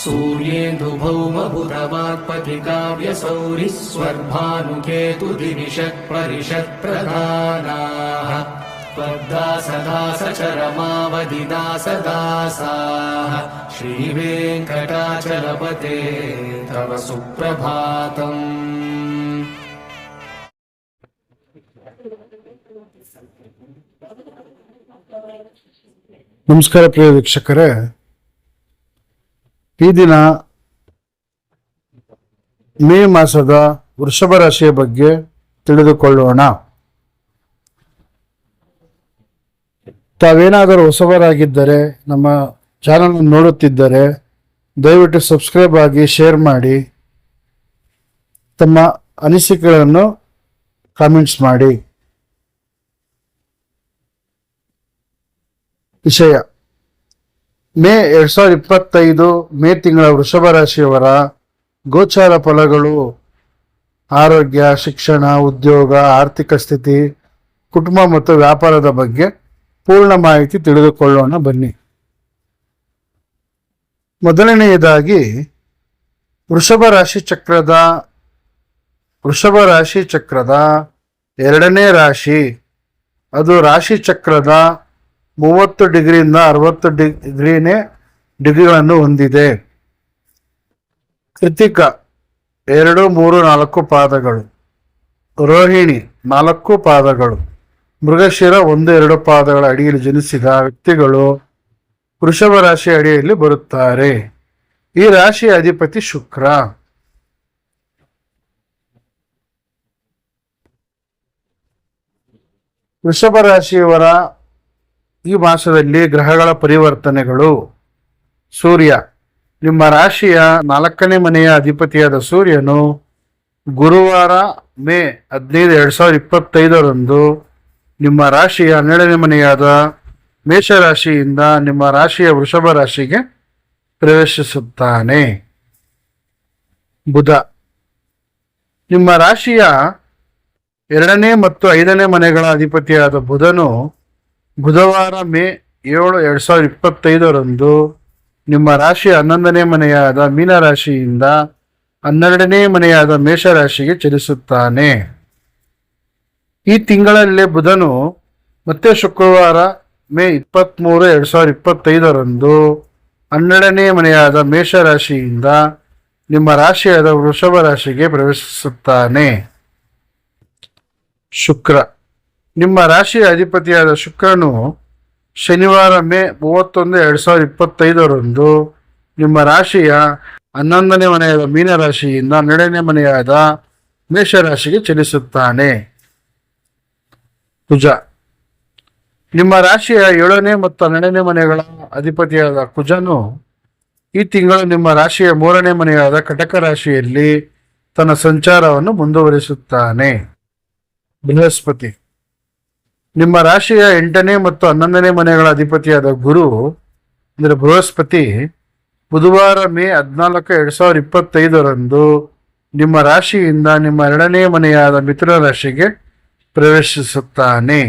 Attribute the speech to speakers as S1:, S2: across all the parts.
S1: सूर्येन्दुभौमभुरवाक्पतिकाव्यसौरिः स्वर्भानुकेतुदिविषत् परिषत्प्रधानाः त्वद्दासदासचरमावधिदासदासाः श्रीवेङ्कटाचलपते तव सुप्रभातम्
S2: ನಮಸ್ಕಾರ ಪ್ರಿಯ ವೀಕ್ಷಕರೇ ಈ ದಿನ ಮೇ ಮಾಸದ ವೃಷಭ ರಾಶಿಯ ಬಗ್ಗೆ ತಿಳಿದುಕೊಳ್ಳೋಣ. ತಾವೇನಾದರೂ ಹೊಸಬರಾಗಿದ್ದರೆ, ನಮ್ಮ ಚಾನಲ್ ನೋಡುತ್ತಿದ್ದರೆ, ದಯವಿಟ್ಟು ಸಬ್ಸ್ಕ್ರೈಬ್ ಆಗಿ ಶೇರ್ ಮಾಡಿ. ತಮ್ಮ ಅನಿಸಿಕೆಗಳನ್ನು ಕಾಮೆಂಟ್ಸ್ ಮಾಡಿ. ವಿಷಯ. ಮೇ ಎರಡ್ ಸಾವಿರದ ಇಪ್ಪತ್ತೈದು ಮೇ ತಿಂಗಳ ವೃಷಭ ರಾಶಿಯವರ ಗೋಚಾರ ಫಲಗಳು ಆರೋಗ್ಯ, ಶಿಕ್ಷಣ, ಉದ್ಯೋಗ, ಆರ್ಥಿಕ ಸ್ಥಿತಿ, ಕುಟುಂಬ ಮತ್ತು ವ್ಯಾಪಾರದ ಬಗ್ಗೆ ಪೂರ್ಣ ಮಾಹಿತಿ ತಿಳಿದುಕೊಳ್ಳೋಣ ಬನ್ನಿ. ಮೊದಲನೆಯದಾಗಿ ವೃಷಭ ರಾಶಿ ಚಕ್ರದ, ವೃಷಭ ರಾಶಿ ಚಕ್ರದ ಎರಡನೇ ರಾಶಿ, ಅದು ರಾಶಿ ಚಕ್ರದ ಮೂವತ್ತು ಡಿಗ್ರಿಯಿಂದ ಅರವತ್ತು ಡಿಗ್ರಿನೇ ಡಿಗ್ರಿಗಳನ್ನು ಹೊಂದಿದೆ. ಕೃತಿಕ ಎರಡು, ಮೂರು, ನಾಲ್ಕು ಪಾದಗಳು. ರೋಹಿಣಿ ನಾಲ್ಕು ಪಾದಗಳು. ಮೃಗಶಿರ ಒಂದು, ಎರಡು ಪಾದಗಳ ಅಡಿಯಲ್ಲಿ ಜನಿಸಿದ ವ್ಯಕ್ತಿಗಳು ವೃಷಭ ರಾಶಿ ಅಡಿಯಲ್ಲಿ ಬರುತ್ತಾರೆ. ಈ ರಾಶಿಯ ಅಧಿಪತಿ ಶುಕ್ರ. ವೃಷಭ ರಾಶಿಯವರ ಈ ಮಾಸದಲ್ಲಿ ಗ್ರಹಗಳ ಪರಿವರ್ತನೆಗಳು. ಸೂರ್ಯ. ನಿಮ್ಮ ರಾಶಿಯ ನಾಲ್ಕನೇ ಮನೆಯ ಅಧಿಪತಿಯಾದ ಸೂರ್ಯನು ಗುರುವಾರ ಮೇ ಹದಿನೈದು ಎರಡು ಸಾವಿರದ ಇಪ್ಪತ್ತೈದರಂದು ನಿಮ್ಮ ರಾಶಿಯ ಹನ್ನೆರಡನೇ ಮನೆಯಾದ ಮೇಷರಾಶಿಯಿಂದ ನಿಮ್ಮ ರಾಶಿಯ ವೃಷಭ ರಾಶಿಗೆ ಪ್ರವೇಶಿಸುತ್ತಾನೆ. ಬುಧ. ನಿಮ್ಮ ರಾಶಿಯ ಎರಡನೇ ಮತ್ತು ಐದನೇ ಮನೆಗಳ ಅಧಿಪತಿಯಾದ ಬುಧನು ಬುಧವಾರ ಮೇ ಏಳು ಎರಡ್ ಸಾವಿರದ ಇಪ್ಪತ್ತೈದರಂದು ನಿಮ್ಮ ರಾಶಿ ಹನ್ನೊಂದನೇ ಮನೆಯಾದ ಮೀನರಾಶಿಯಿಂದ ಹನ್ನೆರಡನೇ ಮನೆಯಾದ ಮೇಷರಾಶಿಗೆ ಚಲಿಸುತ್ತಾನೆ. ಈ ತಿಂಗಳಲ್ಲೇ ಬುಧನು ಮತ್ತೆ ಶುಕ್ರವಾರ ಮೇ ಇಪ್ಪತ್ತ್ಮೂರು ಎರಡು ಸಾವಿರದ ಇಪ್ಪತ್ತೈದರಂದು ಹನ್ನೆರಡನೇ ಮನೆಯಾದ ಮೇಷರಾಶಿಯಿಂದ ನಿಮ್ಮ ರಾಶಿಯಾದ ವೃಷಭ ರಾಶಿಗೆ ಪ್ರವೇಶಿಸುತ್ತಾನೆ. ಶುಕ್ರ. ನಿಮ್ಮ ರಾಶಿಯ ಅಧಿಪತಿಯಾದ ಶುಕ್ರನು ಶನಿವಾರ ಮೇ ಮೂವತ್ತೊಂದು ಎರಡು ಸಾವಿರದ ಇಪ್ಪತ್ತೈದರಂದು ನಿಮ್ಮ ರಾಶಿಯ ಹನ್ನೊಂದನೇ ಮನೆಯಾದ ಮೀನರಾಶಿಯಿಂದ ಹನ್ನೆರಡನೇ ಮನೆಯಾದ ಮೇಷರಾಶಿಗೆ ಚಲಿಸುತ್ತಾನೆ. ಕುಜ. ನಿಮ್ಮ ರಾಶಿಯ ಏಳನೇ ಮತ್ತು ಹನ್ನೆರಡನೇ ಮನೆಗಳ ಅಧಿಪತಿಯಾದ ಕುಜನು ಈ ತಿಂಗಳು ನಿಮ್ಮ ರಾಶಿಯ ಮೂರನೇ ಮನೆಯಾದ ಕಟಕ ರಾಶಿಯಲ್ಲಿ ತನ್ನ ಸಂಚಾರವನ್ನು ಮುಂದುವರಿಸುತ್ತಾನೆ. ಬೃಹಸ್ಪತಿ. ನಿಮ್ಮ ರಾಶಿಯ ಎಂಟನೇ ಮತ್ತು ಹನ್ನೊಂದನೇ ಮನೆಗಳ ಅಧಿಪತಿಯಾದ ಗುರು ಅಂದರೆ ಬೃಹಸ್ಪತಿ, ಬುಧವಾರ ಮೇ ಹದಿನಾಲ್ಕು ಎರಡು ಸಾವಿರದ ಇಪ್ಪತ್ತೈದರಂದು ನಿಮ್ಮ ರಾಶಿಯಿಂದ ನಿಮ್ಮ ಎರಡನೇ ಮನೆಯಾದ ಮಿಥುನ ರಾಶಿಗೆ ಪ್ರವೇಶಿಸುತ್ತಾನೆ.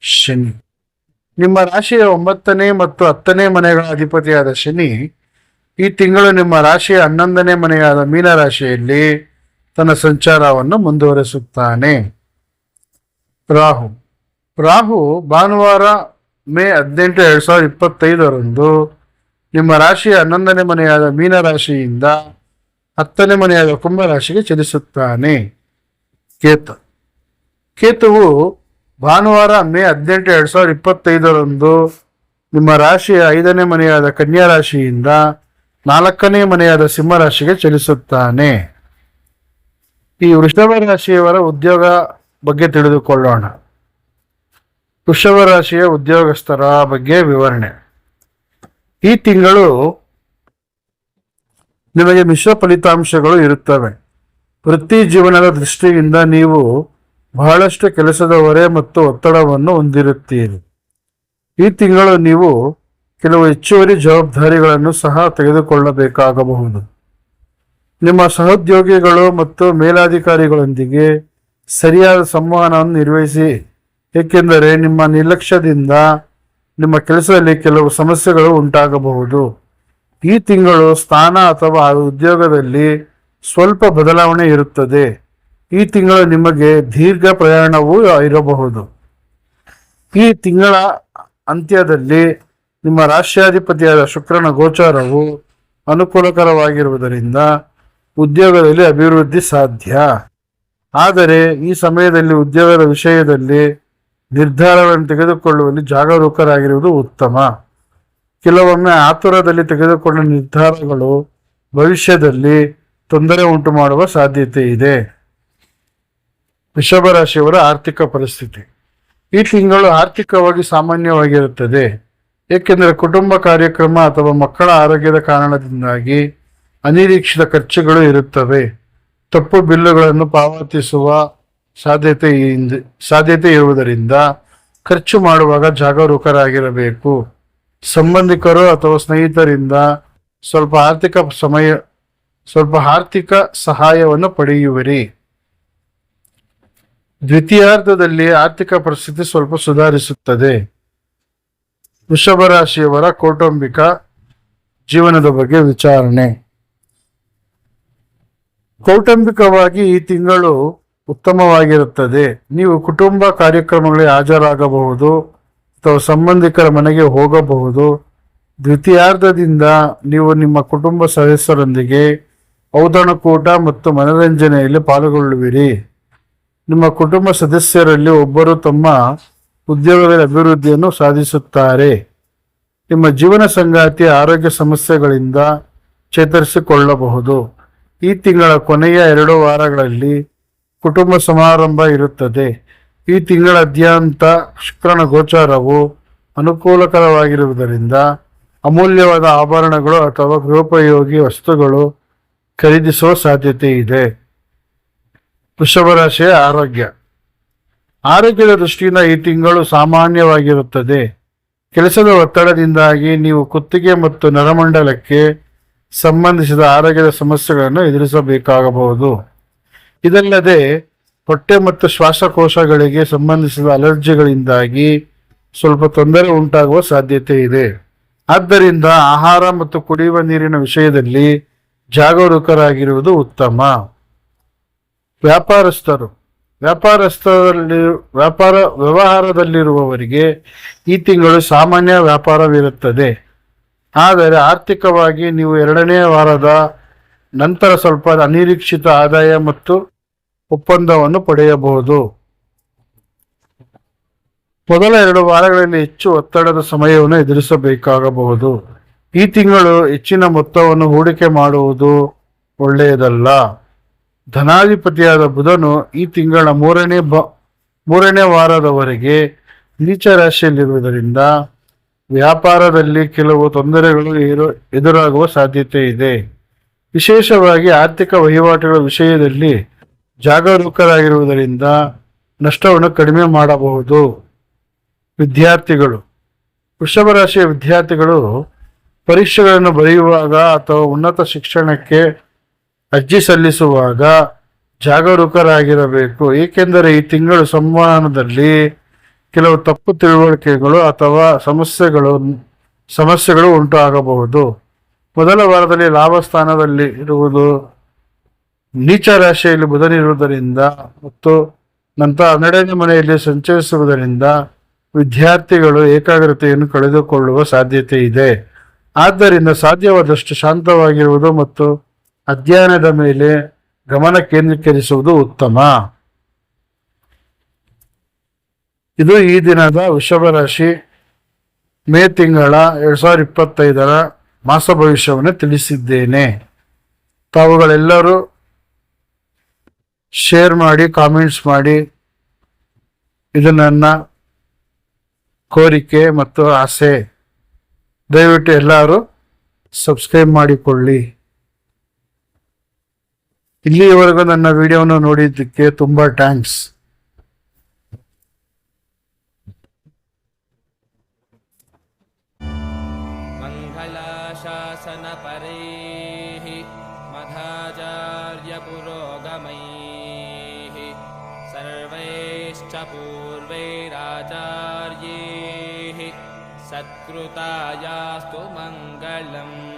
S2: ಶನಿ. ನಿಮ್ಮ ರಾಶಿಯ ಒಂಬತ್ತನೇ ಮತ್ತು ಹತ್ತನೇ ಮನೆಗಳ ಅಧಿಪತಿಯಾದ ಶನಿ ಈ ತಿಂಗಳು ನಿಮ್ಮ ರಾಶಿಯ ಹನ್ನೊಂದನೇ ಮನೆಯಾದ ಮೀನರಾಶಿಯಲ್ಲಿ ತನ್ನ ಸಂಚಾರವನ್ನು ಮುಂದುವರಿಸುತ್ತಾನೆ. ರಾಹು. ರಾಹು ಭಾನುವಾರ ಮೇ ಹದಿನೆಂಟು ಎರಡು ಸಾವಿರದ ಇಪ್ಪತ್ತೈದರಂದು ನಿಮ್ಮ ರಾಶಿಯ ಹನ್ನೊಂದನೇ ಮನೆಯಾದ ಮೀನರಾಶಿಯಿಂದ ಹತ್ತನೇ ಮನೆಯಾದ ಕುಂಭರಾಶಿಗೆ ಚಲಿಸುತ್ತಾನೆ. ಕೇತು. ಕೇತುವು ಭಾನುವಾರ ಮೇ ಹದಿನೆಂಟು ಎರಡು ಸಾವಿರದ ಇಪ್ಪತ್ತೈದರಂದು ನಿಮ್ಮ ರಾಶಿಯ ಐದನೇ ಮನೆಯಾದ ಕನ್ಯಾ ರಾಶಿಯಿಂದ ನಾಲ್ಕನೇ ಮನೆಯಾದ ಸಿಂಹರಾಶಿಗೆ ಚಲಿಸುತ್ತಾನೆ. ಈ ವೃಷಭ ರಾಶಿಯವರ ಉದ್ಯೋಗ ಬಗ್ಗೆ ತಿಳಿದುಕೊಳ್ಳೋಣ. ವೃಷಭ ರಾಶಿಯ ಉದ್ಯೋಗಸ್ಥರ ಬಗ್ಗೆ ವಿವರಣೆ. ಈ ತಿಂಗಳು ನಿಮಗೆ ಮಿಶ್ರ ಫಲಿತಾಂಶಗಳು ಇರುತ್ತವೆ. ವೃತ್ತಿ ಜೀವನದ ದೃಷ್ಟಿಯಿಂದ ನೀವು ಬಹಳಷ್ಟು ಕೆಲಸದ ಹೊರೆ ಮತ್ತು ಒತ್ತಡವನ್ನು ಹೊಂದಿರುತ್ತೀರಿ. ಈ ತಿಂಗಳು ನೀವು ಕೆಲವು ಹೆಚ್ಚುವರಿ ಜವಾಬ್ದಾರಿಗಳನ್ನು ಸಹ ತೆಗೆದುಕೊಳ್ಳಬೇಕಾಗಬಹುದು. ನಿಮ್ಮ ಸಹೋದ್ಯೋಗಿಗಳು ಮತ್ತು ಮೇಲಾಧಿಕಾರಿಗಳೊಂದಿಗೆ ಸರಿಯಾದ ಸಂವಹನವನ್ನು ನಿರ್ವಹಿಸಿ, ಏಕೆಂದರೆ ನಿಮ್ಮ ನಿರ್ಲಕ್ಷ್ಯದಿಂದ ನಿಮ್ಮ ಕೆಲಸದಲ್ಲಿ ಕೆಲವು ಸಮಸ್ಯೆಗಳು ಉಂಟಾಗಬಹುದು. ಈ ತಿಂಗಳು ಸ್ಥಾನ ಅಥವಾ ಉದ್ಯೋಗದಲ್ಲಿ ಸ್ವಲ್ಪ ಬದಲಾವಣೆ ಇರುತ್ತದೆ. ಈ ತಿಂಗಳು ನಿಮಗೆ ದೀರ್ಘ ಪ್ರಯಾಣವೂ ಇರಬಹುದು. ಈ ತಿಂಗಳ ಅಂತ್ಯದಲ್ಲಿ ನಿಮ್ಮ ರಾಷ್ಟ್ರಾಧಿಪತಿಯಾದ ಶುಕ್ರನ ಗೋಚಾರವು ಅನುಕೂಲಕರವಾಗಿರುವುದರಿಂದ ಉದ್ಯೋಗದಲ್ಲಿ ಅಭಿವೃದ್ಧಿ ಸಾಧ್ಯ. ಆದರೆ ಈ ಸಮಯದಲ್ಲಿ ಉದ್ಯೋಗದ ವಿಷಯದಲ್ಲಿ ನಿರ್ಧಾರವನ್ನು ತೆಗೆದುಕೊಳ್ಳುವಲ್ಲಿ ಜಾಗರೂಕರಾಗಿರುವುದು ಉತ್ತಮ. ಕೆಲವೊಮ್ಮೆ ಆತುರದಲ್ಲಿ ತೆಗೆದುಕೊಂಡ ನಿರ್ಧಾರಗಳು ಭವಿಷ್ಯದಲ್ಲಿ ತೊಂದರೆ ಉಂಟು ಮಾಡುವ ಸಾಧ್ಯತೆ ಇದೆ. ವೃಷಭ ರಾಶಿಯವರ ಆರ್ಥಿಕ ಪರಿಸ್ಥಿತಿ. ಈ ತಿಂಗಳು ಆರ್ಥಿಕವಾಗಿ ಸಾಮಾನ್ಯವಾಗಿರುತ್ತದೆ. ಏಕೆಂದರೆ ಕುಟುಂಬ ಕಾರ್ಯಕ್ರಮ ಅಥವಾ ಮಕ್ಕಳ ಆರೋಗ್ಯದ ಕಾರಣದಿಂದಾಗಿ ಅನಿರೀಕ್ಷಿತ ಖರ್ಚುಗಳು ಇರುತ್ತವೆ. ತಪ್ಪು ಬಿಲ್ಲುಗಳನ್ನು ಪಾವತಿಸುವ ಸಾಧ್ಯತೆ ಸಾಧ್ಯತೆ ಇರುವುದರಿಂದ ಖರ್ಚು ಮಾಡುವಾಗ ಜಾಗರೂಕರಾಗಿರಬೇಕು. ಸಂಬಂಧಿಕರು ಅಥವಾ ಸ್ನೇಹಿತರಿಂದ ಸ್ವಲ್ಪ ಆರ್ಥಿಕ ಸಮಯ, ಸ್ವಲ್ಪ ಆರ್ಥಿಕ ಸಹಾಯವನ್ನು ಪಡೆಯುವಿರಿ. ದ್ವಿತೀಯಾರ್ಧದಲ್ಲಿ ಆರ್ಥಿಕ ಪರಿಸ್ಥಿತಿ ಸ್ವಲ್ಪ ಸುಧಾರಿಸುತ್ತದೆ. ವೃಷಭ ರಾಶಿಯವರ ಕೌಟುಂಬಿಕ ಜೀವನದ ಬಗ್ಗೆ ವಿಚಾರಣೆ. ಕೌಟುಂಬಿಕವಾಗಿ ಈ ತಿಂಗಳು ಉತ್ತಮವಾಗಿರುತ್ತದೆ. ನೀವು ಕುಟುಂಬ ಕಾರ್ಯಕ್ರಮಗಳಿಗೆ ಹಾಜರಾಗಬಹುದು, ಅಥವಾ ಸಂಬಂಧಿಕರ ಮನೆಗೆ ಹೋಗಬಹುದು. ದ್ವಿತೀಯಾರ್ಧದಿಂದ ನೀವು ನಿಮ್ಮ ಕುಟುಂಬ ಸದಸ್ಯರೊಂದಿಗೆ ಔತಣಕೂಟ ಮತ್ತು ಮನರಂಜನೆಯಲ್ಲಿ ಪಾಲ್ಗೊಳ್ಳುವಿರಿ. ನಿಮ್ಮ ಕುಟುಂಬ ಸದಸ್ಯರಲ್ಲಿ ಒಬ್ಬರು ತಮ್ಮ ಉದ್ಯೋಗದಲ್ಲಿ ಅಭಿವೃದ್ಧಿಯನ್ನು ಸಾಧಿಸುತ್ತಾರೆ. ನಿಮ್ಮ ಜೀವನ ಸಂಗಾತಿಯ ಆರೋಗ್ಯ ಸಮಸ್ಯೆಗಳಿಂದ ಚೇತರಿಸಿಕೊಳ್ಳಬಹುದು. ಈ ತಿಂಗಳ ಕೊನೆಯ ಎರಡು ವಾರಗಳಲ್ಲಿ ಕುಟುಂಬ ಸಮಾರಂಭ ಇರುತ್ತದೆ. ಈ ತಿಂಗಳಾದ್ಯಂತ ಶುಕ್ರನ ಗೋಚಾರವು ಅನುಕೂಲಕರವಾಗಿರುವುದರಿಂದ ಅಮೂಲ್ಯವಾದ ಆಭರಣಗಳು ಅಥವಾ ಗೃಹೋಪಯೋಗಿ ವಸ್ತುಗಳು ಖರೀದಿಸುವ ಸಾಧ್ಯತೆ ಇದೆ. ವೃಷಭ ರಾಶಿಯ ಆರೋಗ್ಯ. ಆರೋಗ್ಯದ ದೃಷ್ಟಿಯಿಂದ ಈ ತಿಂಗಳು ಸಾಮಾನ್ಯವಾಗಿರುತ್ತದೆ. ಕೆಲಸದ ಒತ್ತಡದಿಂದಾಗಿ ನೀವು ಕುತ್ತಿಗೆ ಮತ್ತು ನರಮಂಡಲಕ್ಕೆ ಸಂಬಂಧಿಸಿದ ಆರೋಗ್ಯದ ಸಮಸ್ಯೆಗಳನ್ನು ಎದುರಿಸಬೇಕಾಗಬಹುದು. ಇದಲ್ಲದೆ ಹೊಟ್ಟೆ ಮತ್ತು ಶ್ವಾಸಕೋಶಗಳಿಗೆ ಸಂಬಂಧಿಸಿದ ಅಲರ್ಜಿಗಳಿಂದಾಗಿ ಸ್ವಲ್ಪ ತೊಂದರೆ ಉಂಟಾಗುವ ಸಾಧ್ಯತೆ ಇದೆ. ಆದ್ದರಿಂದ ಆಹಾರ ಮತ್ತು ಕುಡಿಯುವ ನೀರಿನ ವಿಷಯದಲ್ಲಿ ಜಾಗರೂಕರಾಗಿರುವುದು ಉತ್ತಮ. ವ್ಯಾಪಾರಸ್ಥರು, ವ್ಯಾಪಾರಸ್ಥರಲ್ಲಿ, ವ್ಯಾಪಾರ ವ್ಯವಹಾರದಲ್ಲಿರುವವರಿಗೆ ಈ ತಿಂಗಳು ಸಾಮಾನ್ಯ ವ್ಯಾಪಾರವಿರುತ್ತದೆ. ಆದರೆ ಆರ್ಥಿಕವಾಗಿ ನೀವು ಎರಡನೇ ವಾರದ ನಂತರ ಸ್ವಲ್ಪ ಅನಿರೀಕ್ಷಿತ ಆದಾಯ ಮತ್ತು ಒಪ್ಪಂದವನ್ನು ಪಡೆಯಬಹುದು. ಮೊದಲ ಎರಡು ವಾರಗಳಲ್ಲಿ ಹೆಚ್ಚು ಒತ್ತಡದ ಸಮಯವನ್ನು ಎದುರಿಸಬೇಕಾಗಬಹುದು. ಈ ತಿಂಗಳು ಹೆಚ್ಚಿನ ಮೊತ್ತವನ್ನು ಹೂಡಿಕೆ ಮಾಡುವುದು ಒಳ್ಳೆಯದಲ್ಲ. ಧನಾಧಿಪತಿಯಾದ ಬುಧನು ಈ ತಿಂಗಳ ಮೂರನೇ ಬ, ಮೂರನೇ ವಾರದವರೆಗೆ ನೀಚ ರಾಶಿಯಲ್ಲಿರುವುದರಿಂದ ವ್ಯಾಪಾರದಲ್ಲಿ ಕೆಲವು ತೊಂದರೆಗಳು ಎದುರಾಗುವ ಸಾಧ್ಯತೆ ಇದೆ. ವಿಶೇಷವಾಗಿ ಆರ್ಥಿಕ ವಹಿವಾಟುಗಳ ವಿಷಯದಲ್ಲಿ ಜಾಗರೂಕರಾಗಿರುವುದರಿಂದ ನಷ್ಟವನ್ನು ಕಡಿಮೆ ಮಾಡಬಹುದು. ವಿದ್ಯಾರ್ಥಿಗಳು. ವೃಷಭ ರಾಶಿಯ ವಿದ್ಯಾರ್ಥಿಗಳು ಪರೀಕ್ಷೆಗಳನ್ನು ಬರೆಯುವಾಗ ಅಥವಾ ಉನ್ನತ ಶಿಕ್ಷಣಕ್ಕೆ ಅರ್ಜಿ ಸಲ್ಲಿಸುವಾಗ ಜಾಗರೂಕರಾಗಿರಬೇಕು. ಏಕೆಂದರೆ ಈ ತಿಂಗಳು ಸಂವಹನದಲ್ಲಿ ಕೆಲವು ತಪ್ಪು ತಿಳುವಳಿಕೆಗಳು ಅಥವಾ ಸಮಸ್ಯೆಗಳು ಸಮಸ್ಯೆಗಳು ಉಂಟಾಗಬಹುದು. ಮೊದಲ ವಾರದಲ್ಲಿ ಲಾಭ ಸ್ಥಾನದಲ್ಲಿ ಇರುವುದು ನೀಚ ರಾಶಿಯಲ್ಲಿ ಬುಧನಿರುವುದರಿಂದ ಮತ್ತು ನಂತರ ಹನ್ನೆರಡನೇ ಮನೆಯಲ್ಲಿ ಸಂಚರಿಸುವುದರಿಂದ ವಿದ್ಯಾರ್ಥಿಗಳು ಏಕಾಗ್ರತೆಯನ್ನು ಕಳೆದುಕೊಳ್ಳುವ ಸಾಧ್ಯತೆ ಇದೆ. ಆದ್ದರಿಂದ ಸಾಧ್ಯವಾದಷ್ಟು ಶಾಂತವಾಗಿರುವುದು ಮತ್ತು ಅಧ್ಯಯನದ ಮೇಲೆ ಗಮನ ಕೇಂದ್ರೀಕರಿಸುವುದು ಉತ್ತಮ. ಇದು ಈ ದಿನದ ವೃಷಭ ರಾಶಿ ಮೇ ತಿಂಗಳ ಎರಡ್ ಸಾವಿರದ ಇಪ್ಪತ್ತೈದರ ಮಾಸ ಭವಿಷ್ಯವನ್ನು ತಿಳಿಸಿದ್ದೇನೆ. ತಾವುಗಳೆಲ್ಲರೂ ಶೇರ್ ಮಾಡಿ ಕಾಮೆಂಟ್ಸ್ ಮಾಡಿ ಇದು ನನ್ನ ಕೋರಿಕೆ ಮತ್ತು ಆಸೆ. ದಯವಿಟ್ಟು ಎಲ್ಲರೂ ಸಬ್ಸ್ಕ್ರೈಬ್ ಮಾಡಿಕೊಳ್ಳಿ. ಇಲ್ಲಿಯವರೆಗೂ ನನ್ನ ವಿಡಿಯೋವನ್ನು ನೋಡಿದ್ದಕ್ಕೆ ತುಂಬ ಥ್ಯಾಂಕ್ಸ್
S3: मङ्गलाशासनपरैः मधाचार्यपुरोगमैः सर्वैश्च पूर्वैराचार्यैः सत्कृतायास्तु मङ्गलम्